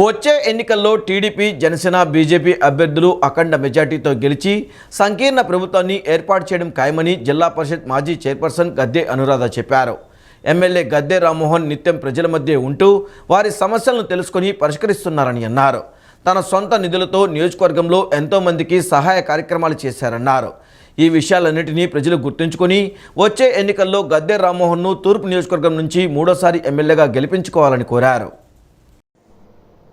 వచ్చే ఎన్నికల్లో TDP Janasena BJP అభ్యర్థులు అఖండ మెజార్టీతో గెలిచి సంకీర్ణ ప్రభుత్వాన్ని ఏర్పాటు చేయడం ఖాయమని జిల్లా పరిషత్ మాజీ చైర్పర్సన్ గద్దె అనురాధ చెప్పారు. ఎమ్మెల్యే గద్దె రామ్మోహన్ నిత్యం ప్రజల మధ్య ఉంటూ వారి సమస్యలను తెలుసుకొని పరిష్కరిస్తున్నారని అన్నారు. తన సొంత నిధులతో నియోజకవర్గంలో ఎంతోమందికి సహాయ కార్యక్రమాలు చేశారన్నారు. ఈ విషయాలన్నింటినీ ప్రజలు గుర్తుంచుకొని వచ్చే ఎన్నికల్లో గద్దె రామ్మోహన్ను తూర్పు నియోజకవర్గం నుంచి మూడోసారి ఎమ్మెల్యేగా గెలిపించుకోవాలని కోరారు.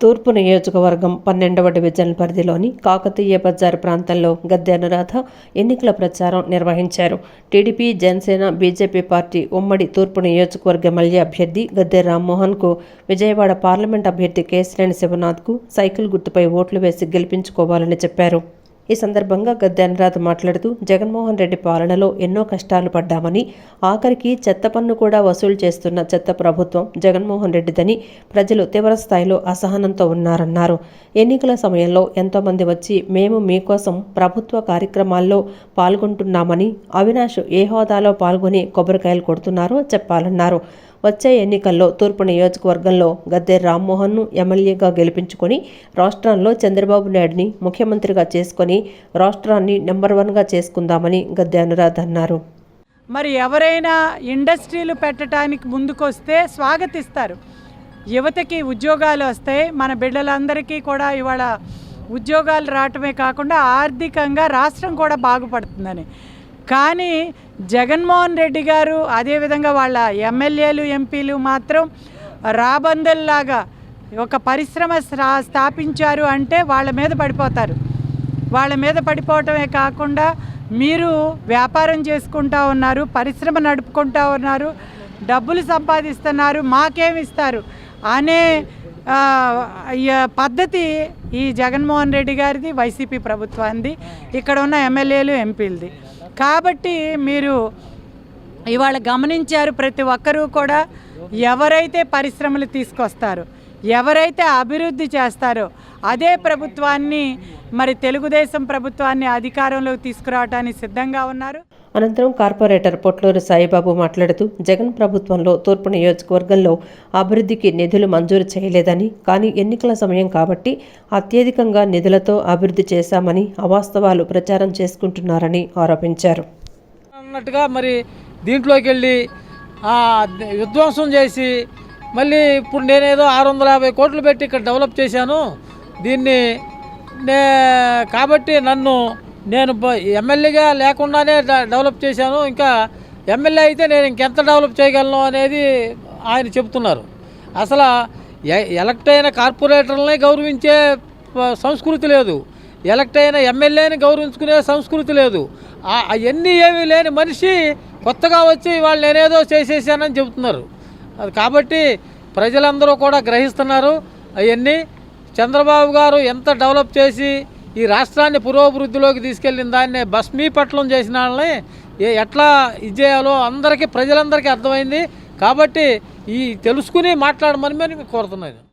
తూర్పు నియోజకవర్గం పన్నెండవ డివిజన్ పరిధిలోని కాకతీయ బజార్ ప్రాంతంలో గద్దె అనురాధ ఎన్నికల ప్రచారం నిర్వహించారు. టీడీపీ జనసేన బీజేపీ పార్టీ ఉమ్మడి తూర్పు నియోజకవర్గ ఎమ్మెల్యే అభ్యర్థి గద్దె రామ్మోహన్కు విజయవాడ పార్లమెంట్ అభ్యర్థి కేశినేని శివనాథ్కు సైకిల్ గుర్తుపై ఓట్లు వేసి గెలిపించుకోవాలని చెప్పారు. ఈ సందర్భంగా గద్దె అనురాధ మాట్లాడుతూ జగన్మోహన్ రెడ్డి పాలనలో ఎన్నో కష్టాలు పడ్డామని ఆఖరికి చెత్త పన్ను కూడా వసూలు చేస్తున్న చెత్త ప్రభుత్వం జగన్మోహన్ రెడ్డిదని ప్రజలు తీవ్ర స్థాయిలో అసహనంతో ఉన్నారన్నారు. ఎన్నికల సమయంలో ఎంతోమంది వచ్చి మేము మీకోసం ప్రభుత్వ కార్యక్రమాల్లో పాల్గొంటున్నామని అవినాష్ ఏ హోదాలో పాల్గొని కొబ్బరికాయలు కొడుతున్నారో చెప్పాలన్నారు. వచ్చే ఎన్నికల్లో తూర్పు నియోజకవర్గంలో గద్దె రామ్మోహన్ను ఎమ్మెల్యేగా గెలిపించుకొని రాష్ట్రంలో చంద్రబాబు నాయుడిని ముఖ్యమంత్రిగా చేసుకొని రాష్ట్రాన్ని నెంబర్ వన్గా చేసుకుందామని గద్దె అనురాధ్ అన్నారు. మరి ఎవరైనా ఇండస్ట్రీలు పెట్టడానికి ముందుకొస్తే స్వాగతిస్తారు. యువతకి ఉద్యోగాలు వస్తాయి. మన బిడ్డలందరికీ కూడా ఇవాళ ఉద్యోగాలు రావటమే కాకుండా ఆర్థికంగా రాష్ట్రం కూడా బాగుపడుతుందని. కానీ జగన్మోహన్ రెడ్డి గారు అదేవిధంగా వాళ్ళ ఎమ్మెల్యేలు ఎంపీలు మాత్రం రాబందల్లాగా ఒక పరిశ్రమ స్థాపించారు అంటే వాళ్ళ మీద పడిపోతారు. వాళ్ళ మీద పడిపోవటమే కాకుండా మీరు వ్యాపారం చేసుకుంటా ఉన్నారు పరిశ్రమ నడుపుకుంటా ఉన్నారు డబ్బులు సంపాదిస్తున్నారు మాకేమిస్తారు అనే పద్ధతి ఈ జగన్మోహన్ రెడ్డి గారిది వైసీపీ ప్రభుత్వాన్ని ఇక్కడ ఉన్న ఎమ్మెల్యేలు ఎంపీలది. కాబట్టి మీరు ఇవాళ గమనించారు ప్రతి ఒక్కరూ కూడా ఎవరైతే పరిశ్రమలు తీసుకొస్తారో ఎవరైతే అభివృద్ధి చేస్తారో అదే ప్రభుత్వాన్ని మరి తెలుగుదేశం ప్రభుత్వాన్ని అధికారంలోకి తీసుకురావడానికి సిద్ధంగా ఉన్నారు? అనంతరం కార్పొరేటర్ పొట్లూరు సాయిబాబు మాట్లాడుతూ జగన్ ప్రభుత్వంలో తూర్పు నియోజకవర్గంలో అభివృద్ధికి నిధులు మంజూరు చేయలేదని కానీ ఎన్నికల సమయం కాబట్టి అత్యధికంగా నిధులతో అభివృద్ధి చేశామని అవాస్తవాలు ప్రచారం చేసుకుంటున్నారని ఆరోపించారు. అన్నట్టుగా మరి దీంట్లోకి వెళ్ళి ఆ, విధ్వంసం చేసి మళ్ళీ ఇప్పుడు నేనేదో ఆరు వందల యాభై కోట్లు పెట్టి ఇక్కడ డెవలప్ చేశాను దీన్ని నే కాబట్టి నన్ను నేను ఎమ్మెల్యేగా లేకుండానే డ- డెవలప్ చేశాను. ఇంకా ఎమ్మెల్యే అయితే నేను ఇంకెంత డెవలప్ చేయగలను అనేది ఆయన చెబుతున్నారు. అసలు ఎ- ఎలక్ట్ అయిన కార్పొరేటర్లనే గౌరవించే సంస్కృతి లేదు. ఎలక్ట్ అయిన ఎమ్మెల్యేని గౌరవించుకునే సంస్కృతి లేదు. అవన్నీ ఏమీ లేని మనిషి కొత్తగా వచ్చి వాళ్ళు నేనేదో చేసేసానని చెబుతున్నారు. అది కాబట్టి ప్రజలందరూ కూడా గ్రహిస్తున్నారు అవన్నీ. చంద్రబాబు గారు ఎంత డెవలప్ చేసి ఈ రాష్ట్రాన్ని పురోభివృద్ధిలోకి తీసుకెళ్ళిన దాన్ని భస్మీపట్లం చేసిన వాళ్ళని ఏ- ఎట్లా ఇది చేయాలో అందరికీ ప్రజలందరికీ అర్థమైంది. కాబట్టి ఈ తెలుసుకుని మాట్లాడమని మేము కోరుతున్నాను